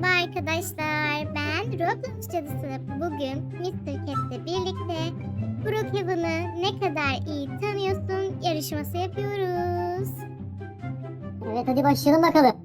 Merhaba arkadaşlar. Ben Roblox cadısı. Bugün Mr. Cat'le birlikte Brookhaven'ı ne kadar iyi tanıyorsun yarışması yapıyoruz. Evet hadi başlayalım bakalım.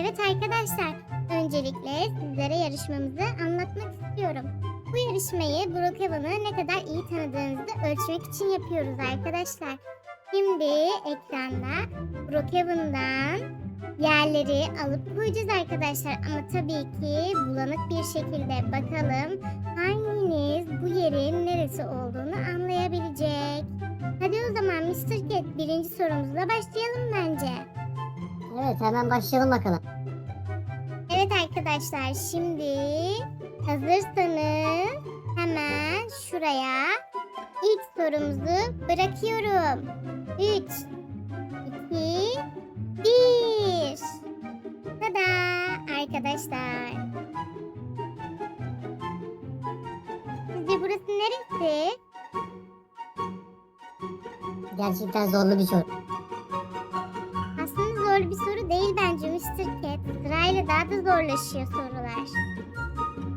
Evet arkadaşlar, öncelikle sizlere yarışmamızı anlatmak istiyorum. Bu yarışmayı Brookhaven'ı ne kadar iyi tanıdığınızı ölçmek için yapıyoruz arkadaşlar. Şimdi ekranda Brookhaven'dan yerleri alıp koyacağız arkadaşlar. Ama tabii ki bulanık bir şekilde bakalım hanginiz bu yerin neresi olduğunu anlayabilecek. Hadi o zaman Mr. Cat birinci sorumuzla başlayalım bence. Evet hemen başlayalım bakalım. Evet arkadaşlar şimdi hazırsanız hemen şuraya ilk sorumuzu bırakıyorum. 3, 2, 1. Arkadaşlar. Sizce burası neresi? Gerçekten zorlu bir soru. Aslında zor bir soru değil bence Mr. Cat. Sırayla daha da zorlaşıyor sorular.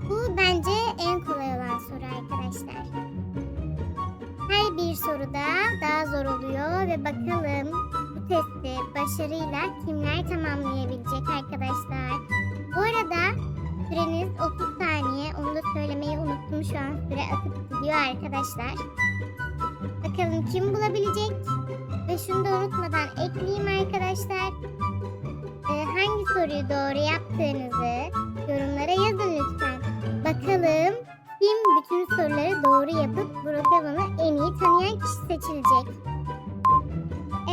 Bu bence en kolay olan soru arkadaşlar. Her bir soruda daha zor oluyor ve bakalım bu testi başarıyla kimler tamamlayabilecek arkadaşlar. Bu arada süreniz 30 saniye. Onu da söylemeyi unuttum şu an. Süre akıp gidiyor arkadaşlar. Bakalım kim bulabilecek? Ve şunu da unutmadan ekleyeyim arkadaşlar. Ee, hangi soruyu doğru yaptığınızı yorumlara yazın lütfen. Bakalım kim bütün soruları doğru yapıp Brookhaven'ı en iyi tanıyan kişi seçilecek.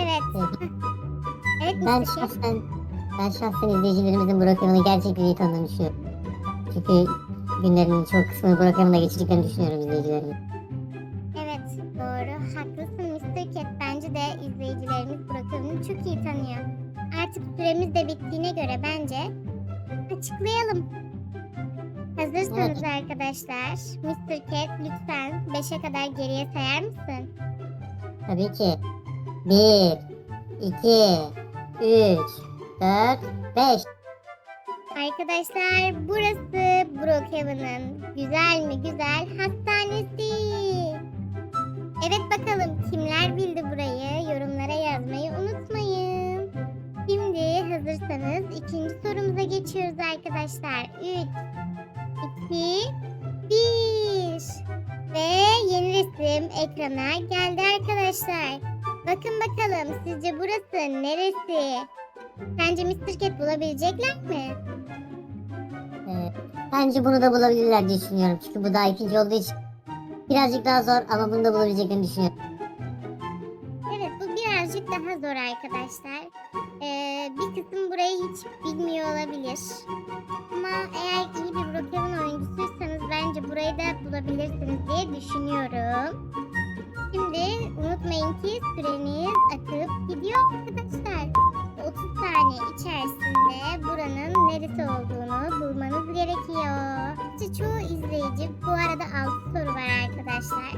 Evet. Evet. Evet Ben şahsen, ben şahsen izleyicilerimizin Brookhaven'ı gerçekten iyi tanıdığını düşünüyorum. Çünkü günlerinin çok kısmını Brookhaven'da geçirdiklerini düşünüyorum izleyicilerimin. Evet doğru. Haklısın Mr. Cat. Bence de izleyicilerimiz Brookhaven'ı çok iyi tanıyor. Artık süremiz de bittiğine göre bence açıklayalım. Hazırsanız arkadaşlar, Mr. Cat lütfen 5'e kadar geriye sayar mısın? Tabii ki. 1, 2, 3, 4, 5. Arkadaşlar burası Brookhaven'ın güzel mi güzel hastanesi. Evet bakalım kimler bildi burayı yorumlara yazmayı unutmayın. Şimdi hazırsanız ikinci sorumuza geçiyoruz arkadaşlar. 3, 2, 1 Ve yeni resim ekrana geldi arkadaşlar. Bakın bakalım sizce burası neresi? Sence Mr. Cat bulabilecekler mi? Ee, bence bunu da bulabilirler diye düşünüyorum. Çünkü bu daha ikinci olduğu için birazcık daha zor ama bunu da bulabileceklerini düşünüyorum. Evet bu birazcık daha zor arkadaşlar. Ee, bir kısım burayı hiç bilmiyor olabilir. Ama eğer iyi bir Brookhaven oyuncusuysanız bence burayı da bulabilirsiniz diye düşünüyorum. Şimdi unutmayın ki süreniz akıp gidiyor arkadaşlar. 30 saniye içerisinde buranın neresi olduğunu bulmanız gerekiyor. İşte çoğu izleyici bu arada 6 soru var arkadaşlar.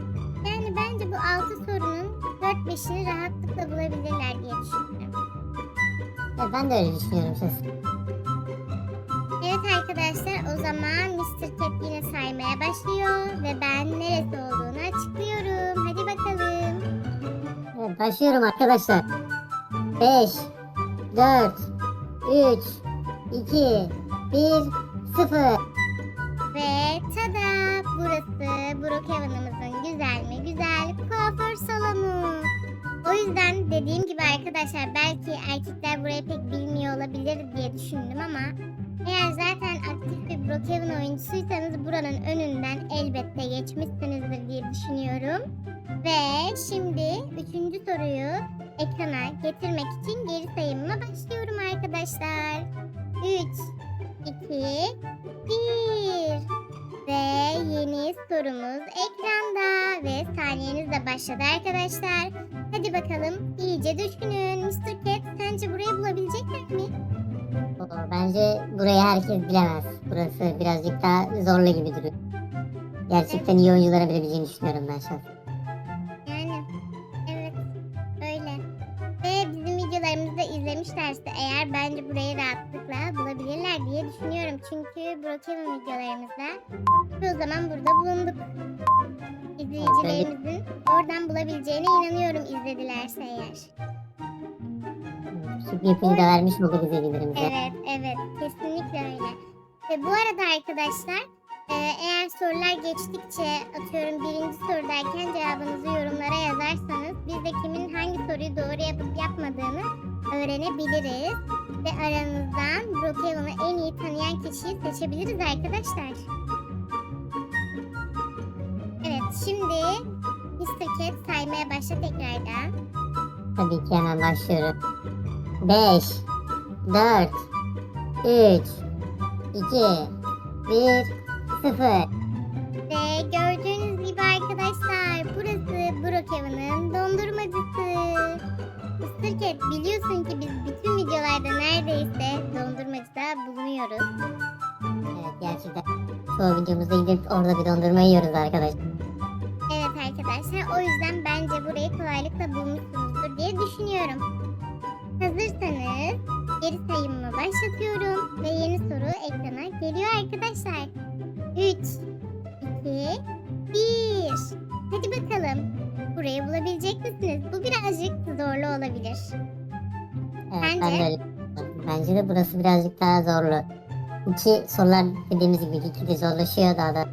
Yani bence bu 6 sorunun 4-5'ini rahatlıkla bulabilirler diye düşünüyorum. Evet, ben de öyle düşünüyorum şahsen. Evet arkadaşlar o zaman Mr. Cat yine saymaya başlıyor ve ben neresi olduğunu açıklıyorum. Hadi bakalım. Evet, başlıyorum arkadaşlar. 5, 4, 3, 2, 1, 0. Ve tada burası Brookhaven'ımızın güzel mi güzel kuaför salonu. O yüzden dediğim gibi arkadaşlar belki erkekler burayı pek bilmiyor olabilir diye düşündüm ama eğer zaten aktif bir Brookhaven oyuncusuysanız buranın önünden elbette geçmişsinizdir diye düşünüyorum. Ve şimdi üçüncü soruyu ekrana getirmek için geri sayımıma başlıyorum arkadaşlar. 3, 2, 1 ve yeni sorumuz ekranda ve saniyeniz de başladı arkadaşlar. Hadi bakalım iyice düşünün. Mr. Cat sence burayı bulabilecekler mi? Bence burayı herkes bilemez. Burası birazcık daha zorlu gibi duruyor. Gerçekten iyi oyunculara bilebileceğini düşünüyorum ben şahsen. Ben bence burayı rahatlıkla bulabilirler diye düşünüyorum. Çünkü Brookhaven videolarımızda çoğu zaman burada bulunduk. İzleyicilerimizin oradan bulabileceğine inanıyorum izledilerse eğer. Bir ipucu da vermiş olduk izleyicilerimize. Evet, evet. Kesinlikle öyle. Ve bu arada arkadaşlar e, eğer sorular geçtikçe atıyorum birinci sorudayken cevabınızı yorumlara yazarsanız biz de kimin hangi soruyu doğru yapıp yapmadığını öğrenebiliriz. Ve aranızdan Brookhaven'ı en iyi tanıyan kişiyi seçebiliriz arkadaşlar. Evet şimdi Mr. Cat saymaya başla tekrardan. Tabii ki hemen başlıyorum. 5, 4, 3, 2, 1, 0. Cat biliyorsun ki biz bütün videolarda neredeyse dondurmacıda bulunuyoruz. Evet gerçekten çoğu videomuzda gidip orada bir dondurma yiyoruz arkadaşlar. Evet arkadaşlar o yüzden bence burayı kolaylıkla bulmuşsunuzdur diye düşünüyorum. Hazırsanız geri sayımımı başlatıyorum ve yeni soru ekrana geliyor arkadaşlar. 3, 2, 1. Hadi bakalım. Burayı bulabilecek misiniz? Bu birazcık zorlu olabilir. Evet ben Bence? de öyle. Bence de burası birazcık daha zorlu. İki sorular dediğimiz gibi iki de zorlaşıyor daha da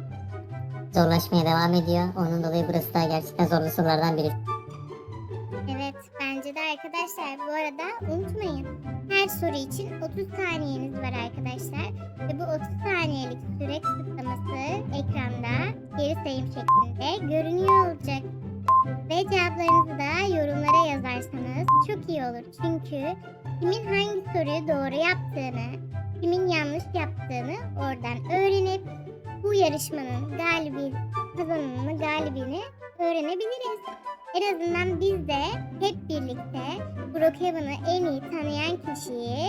zorlaşmaya devam ediyor. Onun dolayı burası da gerçekten zorlu sorulardan biri. Evet, bence de arkadaşlar bu arada unutmayın. Her soru için 30 saniyeniz var arkadaşlar. Ve bu 30 saniyelik süre kısıtlaması ekranda geri sayım şeklinde görünüyor. Ve cevaplarınızı da yorumlara yazarsanız çok iyi olur. Çünkü kimin hangi soruyu doğru yaptığını, kimin yanlış yaptığını oradan öğrenip bu yarışmanın galibi, kazananını, galibini öğrenebiliriz. En azından biz de hep birlikte Brookhaven'ı en iyi tanıyan kişiyi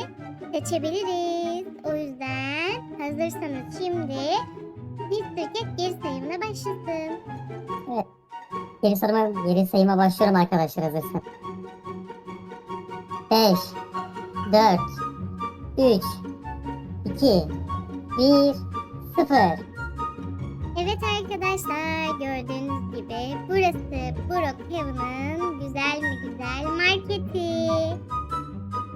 seçebiliriz. O yüzden hazırsanız şimdi Mr. Cat geri sayımına başlasın. Geri soruma, geri sayıma başlıyorum arkadaşlar hazırsan. 5, 4, 3, 2, 1, 0. Evet arkadaşlar gördüğünüz gibi burası Brookhaven'ın güzel mi güzel marketi.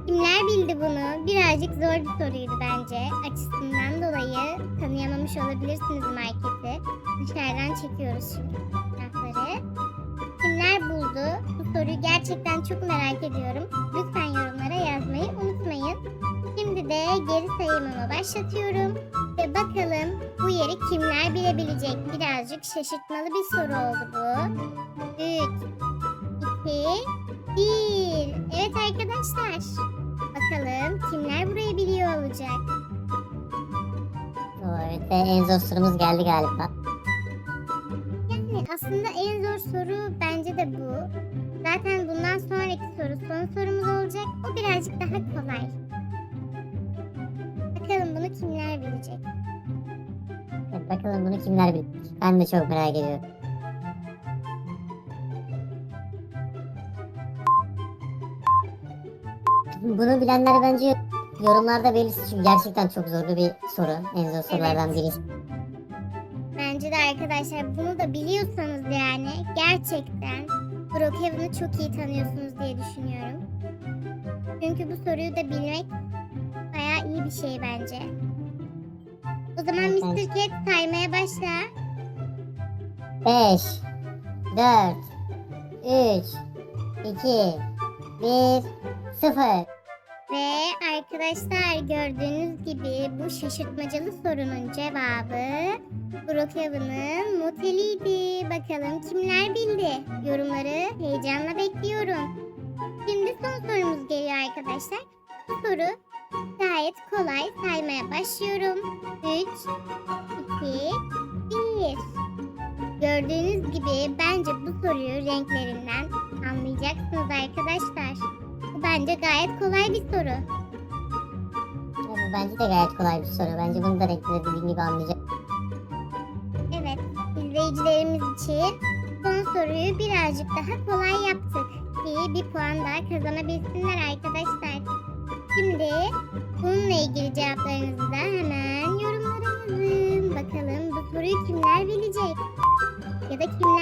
Kimler bildi bunu? Birazcık zor bir soruydu bence. Açısından dolayı tanıyamamış olabilirsiniz marketi. Dışarıdan çekiyoruz şimdi gerçekten çok merak ediyorum. Lütfen yorumlara yazmayı unutmayın. Şimdi de geri sayımımı başlatıyorum. Ve bakalım bu yeri kimler bilebilecek? Birazcık şaşırtmalı bir soru oldu bu. 3, 2, 1. Evet arkadaşlar. Bakalım kimler burayı biliyor olacak. Evet ve en zor sorumuz geldi galiba. Yani aslında en zor soru bence de bu. Zaten bundan sonraki soru son sorumuz olacak. O birazcık daha kolay. Bakalım bunu kimler bilecek? Evet, bakalım bunu kimler bilecek? Ben de çok merak ediyorum. Bunu bilenler bence yorumlarda belirsin çünkü gerçekten çok zorlu bir soru. En zor sorulardan birisi. Bence de arkadaşlar bunu da biliyorsanız yani gerçekten Brookhaven'ı çok iyi tanıyorsunuz diye düşünüyorum. Çünkü bu soruyu da bilmek bayağı iyi bir şey bence. O zaman Mr. Cat saymaya başla. 5, 4, 3, 2, 1, 0. Ve arkadaşlar gördüğünüz gibi bu şaşırtmacalı sorunun cevabı Brookhaven'ın moteliydi. Bakalım kimler bildi? Yorumları heyecanla bekliyorum. Şimdi son sorumuz geliyor arkadaşlar. Bu soru gayet kolay. Saymaya başlıyorum. 3, 2, 1. Gördüğünüz gibi bence bu soruyu renklerinden anlayacaksınız arkadaşlar. Bence gayet kolay bir soru. Evet, bence de gayet kolay bir soru. Bence bunu da renkleri dediğim gibi anlayacak. Evet, izleyicilerimiz için son soruyu birazcık daha kolay yaptık. Ki bir puan daha kazanabilsinler arkadaşlar. Şimdi bununla ilgili cevaplarınızı da hemen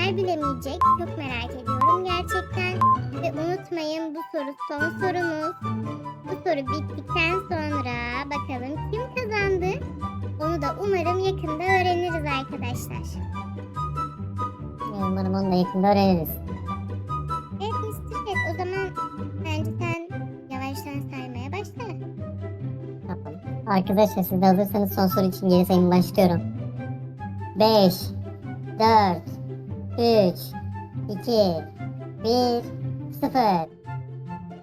Kimler bilemeyecek? Çok merak ediyorum gerçekten. Ve unutmayın bu soru son sorumuz. Bu soru bittikten sonra bakalım kim kazandı? Onu da umarım yakında öğreniriz arkadaşlar. Umarım onu da yakında öğreniriz. Evet Mr. Cat o zaman bence sen yavaştan saymaya başla. Tamam. Arkadaşlar siz de hazırsanız son soru için geri sayım başlıyorum. 5 4 3 2 1 0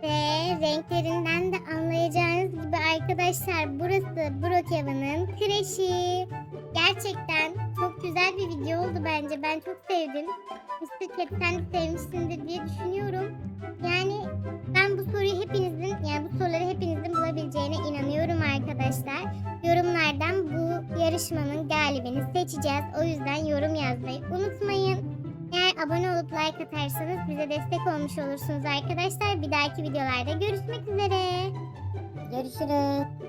Ve renklerinden de anlayacağınız gibi arkadaşlar burası Brookhaven'ın kreşi. Gerçekten çok güzel bir video oldu bence. Ben çok sevdim. Mr. Sen de sevmişsindir diye düşünüyorum. Yani ben bu soruyu hepinizin yani bu soruları hepinizin bulabileceğine inanıyorum arkadaşlar. Yorumlardan bu yarışmanın galibini seçeceğiz. O yüzden yorum yazmayı unutmayın. Abone olup like atarsanız bize destek olmuş olursunuz arkadaşlar. Bir dahaki videolarda görüşmek üzere. Görüşürüz.